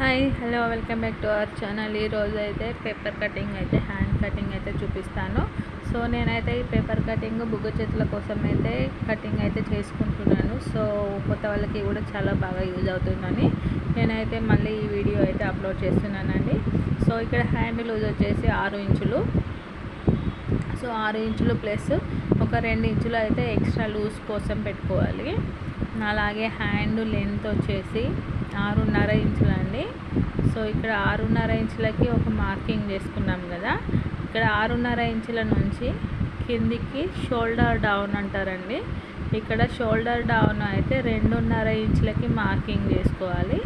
Hi hello welcome back to our channel. ఈరోజు అయితే paper cutting అయితే హ్యాండ్ కటింగ్ అయితే చూపిస్తాను. సో నేనైతే ఈ పేపర్ కటింగ్ బుగ్గ చేతుల కోసం అయితే కటింగ్ అయితే చేసుకుంటున్నాను. సో కొత్త వాళ్ళకి కూడా చాలా బాగా యూజ్ అవుతుందని నేనైతే మళ్ళీ ఈ వీడియో అయితే అప్లోడ్ చేస్తున్నానండి. సో ఇక్కడ హ్యాండ్ లూజ్ వచ్చేసి ఆరు ఇంచులు. సో ఆరు ఇంచులు ప్లస్ ఒక రెండు ఇంచులు అయితే ఎక్స్ట్రా లూజ్ కోసం పెట్టుకోవాలి. అలాగే హ్యాండ్ లెంత్ వచ్చేసి ఆరున్నర ఇంచులండి. సో ఇక్కడ ఆరున్నర ఇంచులకి ఒక మార్కింగ్ చేసుకున్నాం కదా. ఇక్కడ ఆరున్నర ఇంచుల నుంచి కిందికి షోల్డర్ డౌన్ అంటారండి. ఇక్కడ షోల్డర్ డౌన్ అయితే రెండున్నర ఇంచులకి మార్కింగ్ చేసుకోవాలి.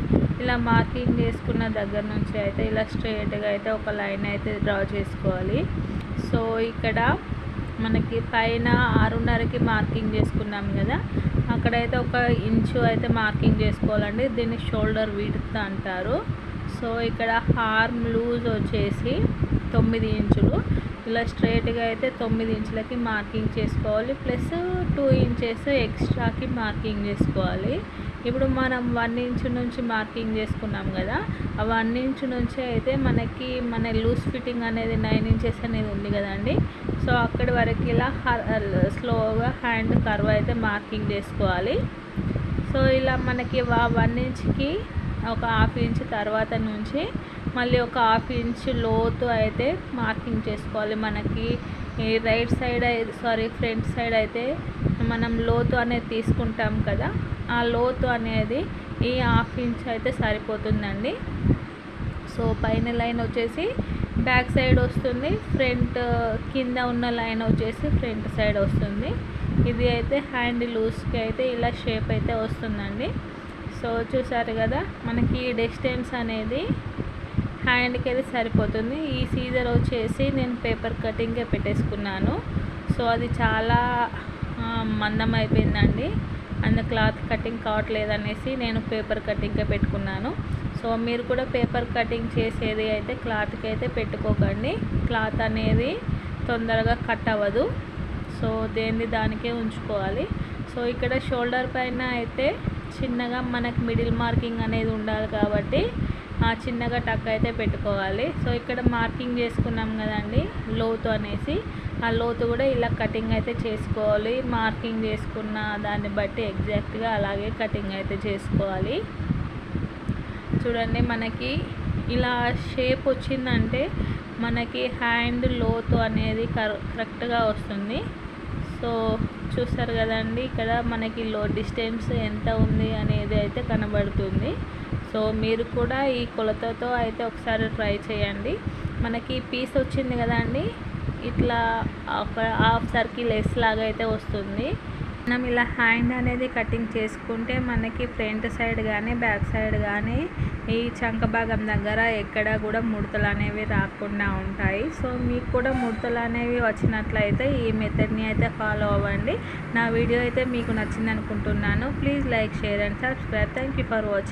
ఇలా మార్కింగ్ చేసుకున్న దగ్గర నుంచి అయితే ఇలా స్ట్రేట్గా అయితే ఒక లైన్ అయితే డ్రా చేసుకోవాలి. సో ఇక్కడ మనకి పైన ఆరున్నరకి మార్కింగ్ చేసుకున్నాం కదా. అక్కడైతే ఒక ఇంచు అయితే మార్కింగ్ చేసుకోవాలండి. దీన్ని షోల్డర్ విడ్త్ అంటారు. సో ఇక్కడ హార్మ్ లూజ్ వచ్చేసి తొమ్మిది ఇంచులు. ఇలా స్ట్రైట్గా అయితే తొమ్మిది ఇంచులకి మార్కింగ్ చేసుకోవాలి ప్లస్ టూ ఇంచెస్ ఎక్స్ట్రాకి మార్కింగ్ చేసుకోవాలి. ఇప్పుడు మనం వన్ ఇంచు నుంచి మార్కింగ్ చేసుకున్నాం కదా ఆ వన్ ఇంచు నుంచి అయితే మనకి మన లూజ్ ఫిట్టింగ్ అనేది నైన్ ఇంచెస్ అనేది ఉంది కదండి. సో అక్కడి వరకు ఇలా స్లోగా హ్యాండ్ కర్వ్ అయితే మార్కింగ్ చేసుకోవాలి. సో ఇలా మనకి వన్ ఇంచ్కి ఒక హాఫ్ ఇంచ్ తర్వాత నుంచి మళ్ళీ ఒక హాఫ్ ఇంచ్ లోతు అయితే మార్కింగ్ చేసుకోవాలి. మనకి right side sorry front side అయితే మనం లోతు అనేది తీసుకుంటాం కదా ఆ లోతు అనేది ఈ హాఫ్ ఇంచ్ అయితే సరిపోతుందండి. సో పైన లైన్ వచ్చేసి బ్యాక్ సైడ్ వస్తుంది ఫ్రంట్ కింద ఉన్న లైన్ వచ్చేసి ఫ్రంట్ సైడ్ వస్తుంది. ఇది అయితే హ్యాండ్ లూజ్కి అయితే ఇలా షేప్ అయితే వస్తుందండి. సో చూసారు కదా మనకి డిస్టెన్స్ అనేది హ్యాండ్కి అయితే సరిపోతుంది. ఈ సీజర్ వచ్చేసి నేను పేపర్ కటింగ్కే పెట్టేసుకున్నాను. సో అది చాలా మందం అయిపోయిందండి అండ్ క్లాత్ కటింగ్ కావట్లేదు అనేసి నేను పేపర్ కటింగ్కే పెట్టుకున్నాను. సో మీరు కూడా పేపర్ కటింగ్ చేసేది అయితే క్లాత్కి అయితే పెట్టుకోకండి. క్లాత్ అనేది తొందరగా కట్ అవ్వదు. సో దేన్ని దానికే ఉంచుకోవాలి. సో ఇక్కడ షోల్డర్ పైన అయితే చిన్నగా మనకి మిడిల్ మార్కింగ్ అనేది ఉండాలి కాబట్టి చిన్నగా టక్ అయితే పెట్టుకోవాలి. సో ఇక్కడ మార్కింగ్ చేసుకున్నాం కదండి లోతు అనేసి. ఆ లోతు కూడా ఇలా కటింగ్ అయితే చేసుకోవాలి. మార్కింగ్ చేసుకున్న దాన్ని బట్టి ఎగ్జాక్ట్గా అలాగే కటింగ్ అయితే చేసుకోవాలి. చూడండి మనకి ఇలా షేప్ వచ్చిందంటే మనకి హ్యాండ్ లోతు అనేది కరెక్ట్గా వస్తుంది. సో చూస్తారు కదండి ఇక్కడ మనకి లో డిస్టెన్స్ ఎంత ఉంది అనేది అయితే కనబడుతుంది. సో మీరు కూడా ఈ కొలతతో అయితే ఒకసారి ట్రై చేయండి. మనకి పీస్ వచ్చింది కదండి ఇట్లా ఒక హాఫ్ సర్కిల్ ఎస్ లాగా అయితే వస్తుంది. మనం ఇలా హ్యాండ్ అనేది కటింగ్ చేసుకుంటే మనకి ఫ్రంట్ సైడ్ కానీ బ్యాక్ సైడ్ కానీ ఈ చంక భాగం దగ్గర ఎక్కడ కూడా ముడతలు అనేవి రాకుండా ఉంటాయి. సో మీకు కూడా ముడతలు అనేవి వచ్చినట్లయితే ఈ మెథడ్ని అయితే ఫాలో అవ్వండి. నా వీడియో అయితే మీకు నచ్చింది అనుకుంటున్నాను please like share and subscribe. Thank you for watching.